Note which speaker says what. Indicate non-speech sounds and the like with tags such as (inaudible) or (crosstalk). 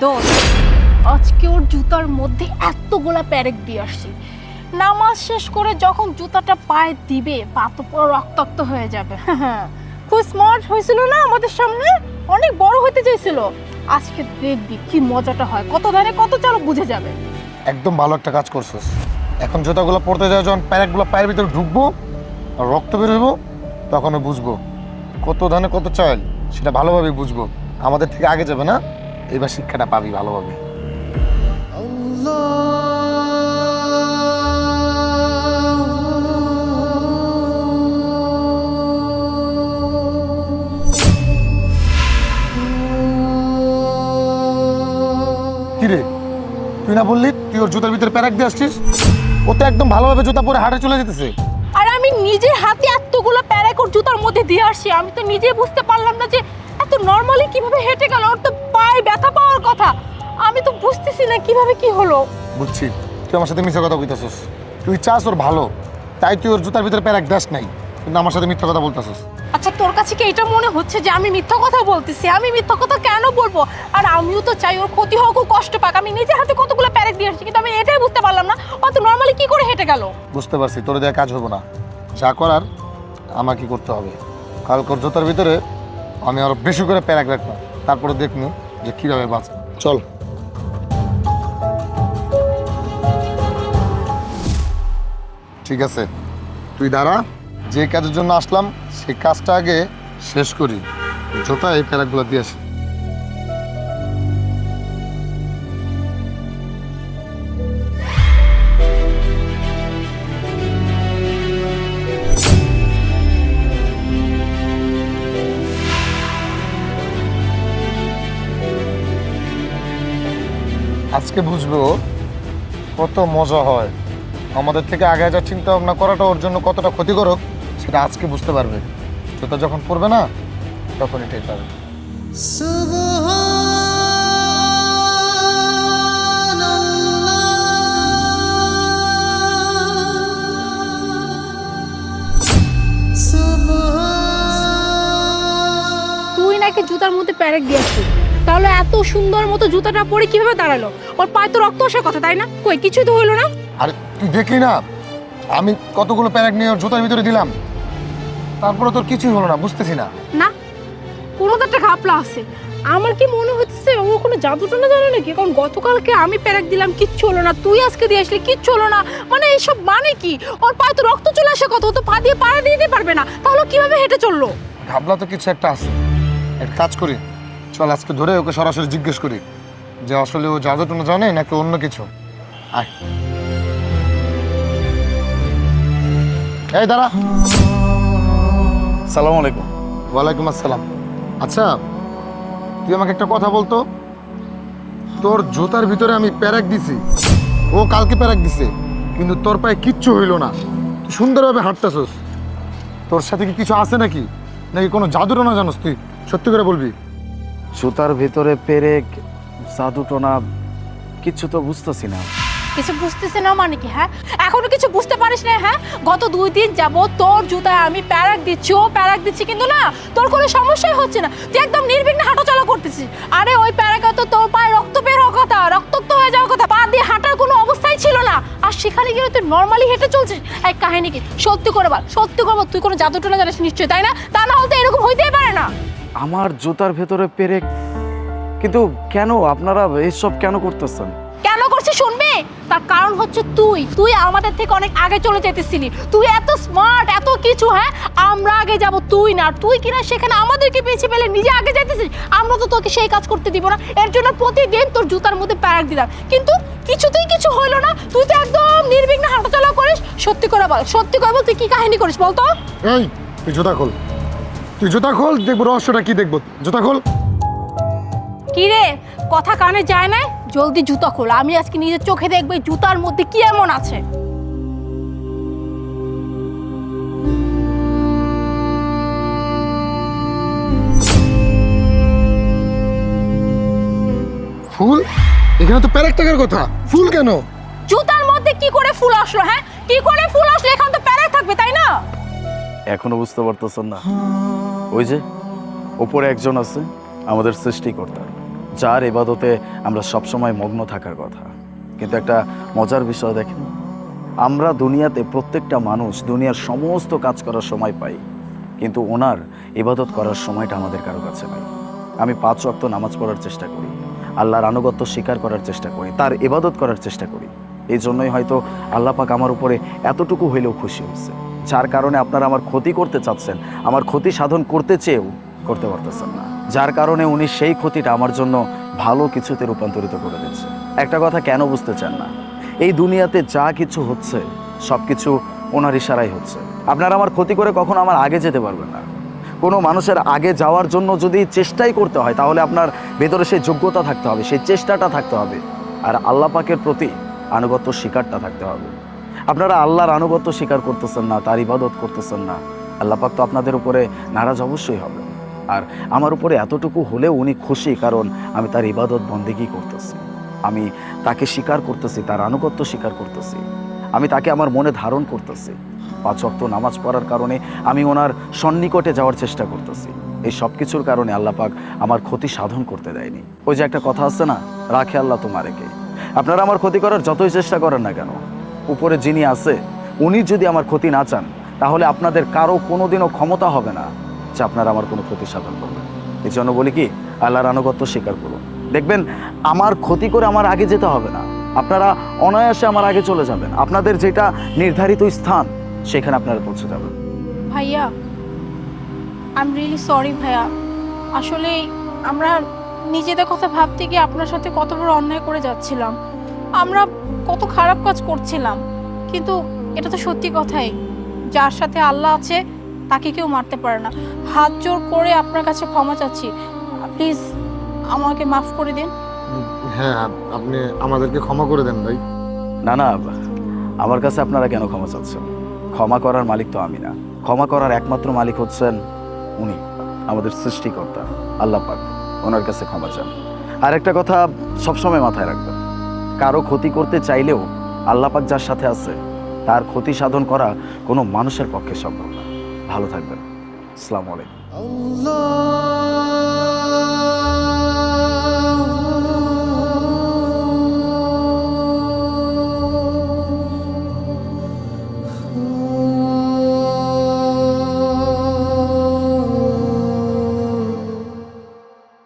Speaker 1: দোষ আজকে ওর জুতার মধ্যে এতগুলা প্যারেক দিয়ে আসছি। নামাজ শেষ করে যখন জুতাটা পায়ে দিবে, পা তো পুরো রক্তাক্ত হয়ে যাবে। (laughs) খুব স্মার্ট হয়েছিল না আমাদের সামনে? অনেক বড় হতে চাইছিল। আজকে দেখবি কি মজাটা হয়। কত ধানে কত চাল বুঝে যাবে।
Speaker 2: একদম ভালো একটা কাজ করছিস। এখন জুতাগুলো পড়তে যাওয়া যখন প্যারেকগুলো পায়ের ভিতরে ঢুকবো আর রক্ত বের হইব তখন বুঝব। কত ধানে কত চাল, সেটা ভালোভাবে বুঝব। আমাদের থেকে আগে যাবে না? এবার শিক্ষাটা পাবি ভালোভাবে। কিরে তুই না বললি তুই ওর জুতার ভিতরে প্যারাক দিয়ে আসছিস? ও তো একদম ভালোভাবে জুতা পরে হাটে চলে যেতেছে।
Speaker 1: আর আমি নিজের হাতে এতগুলো প্যারেক ওর জুতার মধ্যে দিয়ে আসছি আমি তো নিজে বুঝতে পারলাম না যে এত নর্মালি কীভাবে হেঁটে গেল? ওর তো পায়ে ব্যথা পাওয়ার কথা। আমি তো বুঝতেছি না কীভাবে কি হলো।
Speaker 2: বুঝছি। তুই আমার সাথে মিথ্যা কথা কইতাছিস। তুই চাস ওর ভালো তাই তুই ওর জুতার ভিতরে প্যারাক দাস নাই। কিন্তু আমার সাথে মিথ্যা কথা বলতাছিস।
Speaker 1: আচ্ছা তোর কাছে কি এটা মনে হচ্ছে যে আমি মিথ্যা কথা বলতেছি? আমি মিথ্যা কথা কেন বলব? আর আমিও তো চাই ওর ক্ষতি হোক ও কষ্ট পাক। আমি নিজে হাতে কতগুলো প্যারেক দিয়ে আসছি কিন্তু আমি এটাই বুঝতে পারলাম না। অত নর্মালি কি করে হেঁটে গেল?
Speaker 2: বুঝতে পারছি তোর দেওয়া কাজ হবে না। যা করার আমাকে করতে হবে। কালকর জুতার ভিতরে আমি আরও বেশি করে প্যারাক রাখব তারপরে দেখব যে কীভাবে বাঁচ। চল। ঠিক আছে। তুই দাঁড়া। যে কাজের জন্য আসলাম সেই কাজটা আগে শেষ করি। জোতা এই প্যারাকগুলো দিয়ে আসি। আজকে বুঝব কত মজা হয়। আমাদের থেকে আগে যা চিন্তা ভাবনা করাটা ওর জন্য কতটা ক্ষতিকারক, সেটা আজকে বুঝতে পারবে। জুতা যখন পড়বে না তখন এটাই পাবে।
Speaker 1: তুই নাকি জুতার মধ্যে প্যারেক দিয়ে আসছিস। তাহলে এত সুন্দর মতো জুতাটা পরে কীভাবে দাঁড়াল? ওর পায়ে তো রক্ত আসার কথা তাই না? কই কিছুই তো হলো না?
Speaker 2: আরে তুই দেখলি না? আমি কতগুলো প্যারাক নিয়ে ওর জুতার ভিতরে দিলাম। তারপরে তোর কিছুই হলো না বুঝতেছি না।
Speaker 1: না কোনো তো একটা ঘাপলা আছে। আমার কি মনে হচ্ছে ও কোনো জাদু টানা জানে নাকি? কারণ গতকালকে আমি প্যারাক দিলাম কিচ্ছু হলো না। তুই আজকে দিয়ে আসলে কিচ্ছু হলো না। মানে এইসব মানে কি? ওর পায়ে তো রক্ত চলে আসে কত ও তো পা দিয়ে পাড়া দিয়ে দিতে পারবে না। তাহলে কীভাবে হেঁটে চলল?
Speaker 2: ভাবলা তো কিছু একটা আছে। এক কাজ করি। চল আজকে ধরে ওকে সরাসরি জিজ্ঞেস করি যে আসলে ও জাদুটুনো জানে নাকি অন্য কিছু? আয়। এই দাঁড়া।
Speaker 3: সালাম আলাইকুম।
Speaker 2: ওয়ালাইকুম আসসালাম। আচ্ছা তুই আমাকে একটা কথা বলতো? তোর জুতার ভিতরে আমি প্যারাক দিছি। ও কালকে প্যারাক দিছে কিন্তু তোর পায়ে কিচ্ছু হইল না। তুই সুন্দরভাবে হাঁটতেছস। তোর সাথে কি কিছু আছে নাকি? নাকি কোনো জাদুটো না জানোস তুই? সত্যি করে বলবি।
Speaker 3: জুতার ভিতরে পেরেক জাদু টোনা কিচ্ছু তো বুঝতেছি না।
Speaker 1: কিছু বুঝতেছে না মানে কি হ্যাঁ? এখনও কিছু বুঝতে পারিস না হ্যাঁ? গত দুই দিন যাব তোর জুতায় আমি প্যারাক দিচ্ছি, ও প্যারাক দিচ্ছি কিন্তু না, তোর কোনো সমস্যাই হচ্ছে না। তুই একদম নির্বিঘ্নে হাঁটাচলা করতেছিস। আরে ওই প্যারাকে তো তোর পায়ে রক্ত বের হওয়ার কথা, রক্তাক্ত হয়ে যাওয়ার কথা, পা দিয়ে হাঁটার কোনো অবস্থাই ছিল না। আর সেখানে গিয়ে তুই নর্মালি হেঁটে চলছিস? এক কাহিনী কি? সত্যি করে বল, সত্যি করে বল, তুই কোনো জাদু টোনা জানিস নিশ্চয়ই, তাই না? তা না হলে এরকম হইতেই পারে না।
Speaker 3: আমার জুতার ভেতরে পেরেক কিন্তু কেন আপনারা এইসব কেন করতেছেন?
Speaker 1: কেন করছিস শুনবে? তার কারণ হচ্ছে তুই। তুই আমাদের থেকে অনেক আগে চলে যেতেছিলি। তুই এত স্মার্ট এত কিছু হ্যাঁ? আমরা আগে যাব তুই না। তুই কিনা সেখানে আমাদেরকে পিছিয়ে পেলে নিজে আগে যাইতেছিস? আমরা তো তোকে সেই কাজ করতে দিব না। এর জন্য প্রতিদিন তোর জুতার মধ্যে প্যারাক দিলাম। কিন্তু কিছুতেই কিছু হলো না। তুই তো একদম নির্বিঘ্নে হাঁটাচলা করিস। সত্যি করে বল। সত্যি করে বল তুই কি কাহিনী করিস বলতো?
Speaker 2: এই তুই জুতা খোল। তুই জুতা খোল দেখব রহস্যটা কি দেখব। জুতা খোল।
Speaker 1: কি রে? কথা কানে যায় না? জলদি জুতা খোল আমি আজকে নিজের চোখে দেখব এই জুতার মধ্যে কি এমন আছে।
Speaker 2: ফুল? এখানে তো প্যারেক টাকার কথা। ফুল কেন?
Speaker 1: জুতার মধ্যে কি করে ফুল আসলো হ্যাঁ? কি করে ফুল আসলো? এখানে তো প্যারেক থাকবে তাই না?
Speaker 3: এখনও বুঝতে পারতেছেন না। ওই যে, ওপরে একজন আছে, আমাদের সৃষ্টিকর্তা, যার এবাদতে আমরা সবসময় মগ্ন থাকার কথা। কিন্তু একটা মজার বিষয় দেখেন, আমরা দুনিয়াতে প্রত্যেকটা মানুষ দুনিয়ার সমস্ত কাজ করার সময় পাই, কিন্তু ওনার ইবাদত করার সময়টা আমাদের কারও কাছে নাই। আমি পাঁচ ওয়াক্ত নামাজ পড়ার চেষ্টা করি, আল্লাহর আনুগত্য স্বীকার করার চেষ্টা করি, তার ইবাদত করার চেষ্টা করি। এই জন্যই হয়তো আল্লাহ পাক আমার উপরে এতটুকু হইলেও খুশি হচ্ছে যার কারণে আপনারা আমার ক্ষতি করতে চাচ্ছেন, আমার ক্ষতি সাধন করতে চেয়েও করতে পারতেছেন না। যার কারণে উনি সেই ক্ষতিটা আমার জন্য ভালো কিছুতে রূপান্তরিত করে দিচ্ছে। একটা কথা কেন বুঝতে চান না? এই দুনিয়াতে যা কিছু হচ্ছে সব কিছু ওনার ইশারাই হচ্ছে। আপনারা আমার ক্ষতি করে কখনো আমার আগে যেতে পারবেন না। কোনো মানুষের আগে যাওয়ার জন্য যদি চেষ্টাই করতে হয়, তাহলে আপনার ভেতরে সেই যোগ্যতা থাকতে হবে, সেই চেষ্টাটা থাকতে হবে। আর আল্লাহ পাকের প্রতি আনুগত্য, শিকারটা থাকতে হবে। আপনারা আল্লাহর আনুগত্য স্বীকার করতেছেন না, তার ইবাদত করতেছেন না। আল্লাহ পাক তো আপনাদের উপরে নারাজ অবশ্যই হবে। আর আমার উপরে এতটুকু হলেও উনি খুশি, কারণ আমি তার ইবাদত বন্দেগি করতেছি। আমি তাকে স্বীকার করতেছি, তার আনুগত্য স্বীকার করতেছি। আমি তাকে আমার মনে ধারণ করতেছি। পাঁচ অক্ত নামাজ পড়ার কারণে আমি ওনার সন্নিকটে যাওয়ার চেষ্টা করতেছি। এই সব কিছুর কারণে আল্লাহ পাক আমার ক্ষতি সাধন করতে দেয়নি। ওই যে একটা কথা আছে না, রাখে আল্লাহ তোমারেকে। আপনারা আমার ক্ষতি করার যতই চেষ্টা করেন না কেন উপরে যিনি আছে, উনি যদি আমার ক্ষতি না চান, তাহলে আপনাদের কারও কোনোদিনও ক্ষমতা হবে না যে আপনারা আমার কোনো ক্ষতি সাধন করবেন। এই জন্য বলি কি, আল্লাহর আনুগত্য স্বীকার করুন। দেখবেন, আমার ক্ষতি করে আমার আগে যেতে হবে না। আপনারা অনায়াসে আমার আগে চলে যাবেন। আপনাদের যেটা নির্ধারিত স্থান, সেখানে আপনারা পৌঁছে যাবেন।
Speaker 1: ভাইয়া আই এম রিয়েলি সরি ভাইয়া। আসলে আমরা নিজেদের কথা ভাবতে গিয়ে আপনার সাথে কত বড় অন্যায় করে যাচ্ছিলাম। আমরা কত খারাপ কাজ করছিলাম। কিন্তু এটা তো সত্যি কথাই। যার সাথে আল্লাহ আছে তাকে কেউ মারতে পারে না। হাত জোর করে আপনার কাছে ক্ষমা চাচ্ছি। প্লিজ আমাকে মাফ করে দিন।
Speaker 2: হ্যাঁ আপনি আমাদেরকে ক্ষমা করে দেন ভাই।
Speaker 3: না না আমার কাছে আপনারা কেন ক্ষমা চাচ্ছেন? ক্ষমা করার মালিক তো আমি না। ক্ষমা করার একমাত্র মালিক হচ্ছেন উনি আমাদের সৃষ্টিকর্তা। আল্লাহ পাক ওনার কাছে ক্ষমা চান। আর একটা কথা সবসময় মাথায় রাখবেন। কারও ক্ষতি করতে চাইলেও আল্লাপাক যার সাথে আছে, তার ক্ষতি সাধন করা কোনো মানুষের পক্ষে সম্ভব না। ভালো থাকবেন। আসসালামু আলাইকুম।